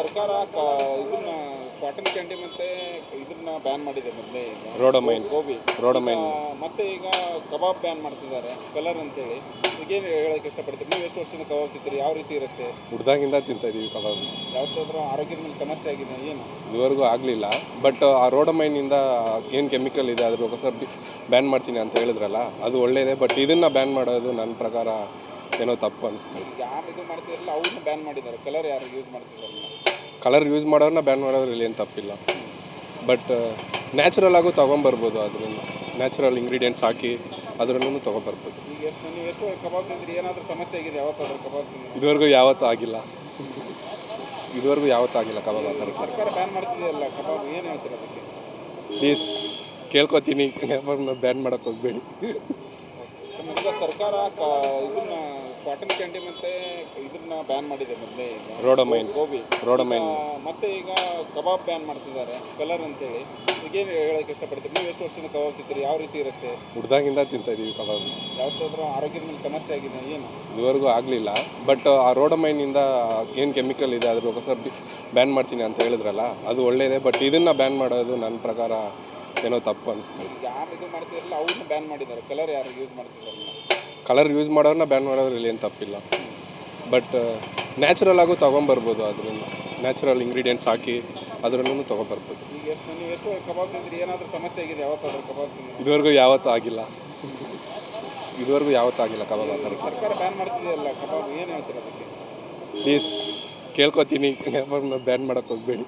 ಸರ್ಕಾರ ಇದನ್ನ cotton candy ಮತ್ತೆ ಇದನ್ನ ಬ್ಯಾನ್ ಮಾಡಿದೆ ಮೊದಲೇ ರೋಡಮೈನ್ ಗೋಬಿ ರೋಡಮೈನ್ ಮತ್ತೆ ಈಗ ಕಬಾಬ್ ಬ್ಯಾನ್ ಮಾಡ್ತಿದ್ದಾರೆ ಕಲರ್ ಅಂತೇಳಿ. ಈಗೇನು ಹೇಳಕ್ಕೆ ಇಷ್ಟಪಡ್ತೀರಿ? ನೀವು ಎಷ್ಟು ವರ್ಷದಿಂದ ಕಬಾಬ್ ತಿಂತೀರಿ? ಯಾವ ರೀತಿ ಇರುತ್ತೆ? ಹುಡ್ದಾಗಿಂದ ತಿಂತಾ ಇದೀವಿ ಕಬಾಬ್. ಯಾವತ್ತಾದ್ರೂ ಆರೋಗ್ಯದ ಮೇಲೆ ಸಮಸ್ಯೆ ಆಗಿದೆ ಏನು? ಇದುವರೆಗೂ ಆಗಲಿಲ್ಲ. ಬಟ್ ಆ ರೋಡಮೈನಿಂದ ಏನು ಕೆಮಿಕಲ್ ಇದೆ ಅದ್ರ ಬ್ಯಾನ್ ಮಾಡ್ತೀನಿ ಅಂತ ಹೇಳಿದ್ರಲ್ಲ ಅದು ಒಳ್ಳೇದೇ. ಬಟ್ ಇದನ್ನು ಬ್ಯಾನ್ ಮಾಡೋದು ನನ್ನ ಪ್ರಕಾರ ಏನೋ ತಪ್ಪು ಅನಿಸ್ತು ಯಾರು ಇದು ಮಾಡ್ತಿರಲ್ಲ ಅವ್ರನ್ನ ಬ್ಯಾನ್ ಮಾಡಿದ್ದಾರೆ. ಕಲರ್ ಯಾರು ಯೂಸ್ ಮಾಡ್ತಿದಾರಲ್ಲ? ಕಲರ್ ಯೂಸ್ ಮಾಡೋರನ್ನ ಬ್ಯಾನ್ ಮಾಡೋದ್ರಲ್ಲಿ ಏನು ತಪ್ಪಿಲ್ಲ. ಬಟ್ ನ್ಯಾಚುರಲ್ ಆಗೂ ತೊಗೊಂಬರ್ಬೋದು ಅದರಿಂದ ನ್ಯಾಚುರಲ್ ಇಂಗ್ರೀಡಿಯೆಂಟ್ಸ್ ಹಾಕಿ ಅದರಲ್ಲೂ ತೊಗೊಂಬರ್ಬೋದು. ಇದುವರೆಗೂ ಯಾವತ್ತೂ ಆಗಿಲ್ಲ. ಇದುವರೆಗೂ ಯಾವತ್ತೂ ಆಗಿಲ್ಲ ಕಬಾಬ್ ಆ ಥರ ಪ್ಲೀಸ್ ಕೇಳ್ಕೊತೀನಿ. ಬ್ಯಾನ್ ಮಾಡೋಕ್ಕೆ ಹೋಗಬೇಡಿ. ಸರ್ಕಾರ ಇದನ್ನ ಕಾಟನ್ ಕ್ಯಾಂಡಿ ಮತ್ತೆ ಇದನ್ನ ಬ್ಯಾನ್ ಮಾಡಿದೆ ಮೊದಲೇ ರೋಡಮೈನ್ ಗೋಬಿ ರೋಡಮೈನ್ ಮತ್ತೆ ಈಗ ಕಬಾಬ್ ಬ್ಯಾನ್ ಮಾಡ್ತಿದ್ದಾರೆ ಕಲರ್ ಅಂತೇಳಿ. ಈಗೇನು ಹೇಳಕ್ಕೆ ಇಷ್ಟಪಡ್ತೀರಿ? ನೀವು ಎಷ್ಟು ವರ್ಷದಿಂದ ಕಬಾಬ್ ತಿಂತೀರಿ? ಯಾವ ರೀತಿ ಇರುತ್ತೆ? ಹುಡ್ದಾಗಿಂದ ತಿಂತಾ ಇದೀವಿ ಕಬಾಬ್. ಯಾವತ್ತಾದ್ರೂ ಆರೋಗ್ಯದ ಮೇಲೆ ಸಮಸ್ಯೆ ಆಗಿದೆ ಏನು? ಇದುವರೆಗೂ ಆಗಲಿಲ್ಲ. ಬಟ್ ಆ ರೋಡಮೈನಿಂದ ಏನು ಕೆಮಿಕಲ್ ಇದೆ ಅದ್ರ ಬ್ಯಾನ್ ಮಾಡ್ತೀನಿ ಅಂತ ಹೇಳಿದ್ರಲ್ಲ ಅದು ಒಳ್ಳೇದೇ. ಬಟ್ ಇದನ್ನು ಬ್ಯಾನ್ ಮಾಡೋದು ನನ್ನ ಪ್ರಕಾರ ಏನೋ ತಪ್ಪು ಅನಿಸ್ತು ಯಾರು ಇದು ಮಾಡ್ತಿರಲ್ಲ ಅವ್ರನ್ನ ಬ್ಯಾನ್ ಮಾಡಿದ್ದಾರೆ. ಕಲರ್ ಯಾರು ಯೂಸ್ ಮಾಡ್ತಿದಾರಲ್ಲ? ಕಲರ್ ಯೂಸ್ ಮಾಡೋರನ್ನ ಬ್ಯಾನ್ ಮಾಡೋದ್ರಲ್ಲಿ ಏನು ತಪ್ಪಿಲ್ಲ. ಬಟ್ ನ್ಯಾಚುರಲ್ ಆಗೂ ತೊಗೊಂಬರ್ಬೋದು ಅದರಿಂದ ನ್ಯಾಚುರಲ್ ಇಂಗ್ರೀಡಿಯೆಂಟ್ಸ್ ಹಾಕಿ ಅದರಲ್ಲೂ ತೊಗೊಂಬರ್ಬೋದು. ಇದುವರೆಗೂ ಯಾವತ್ತೂ ಆಗಿಲ್ಲ. ಇದುವರೆಗೂ ಯಾವತ್ತೂ ಆಗಿಲ್ಲ ಕಬಾಬ್ ಆ ಥರ ಪ್ಲೀಸ್ ಕೇಳ್ಕೊತೀನಿ. ಬ್ಯಾನ್ ಮಾಡೋಕ್ಕೆ ಹೋಗಬೇಡಿ.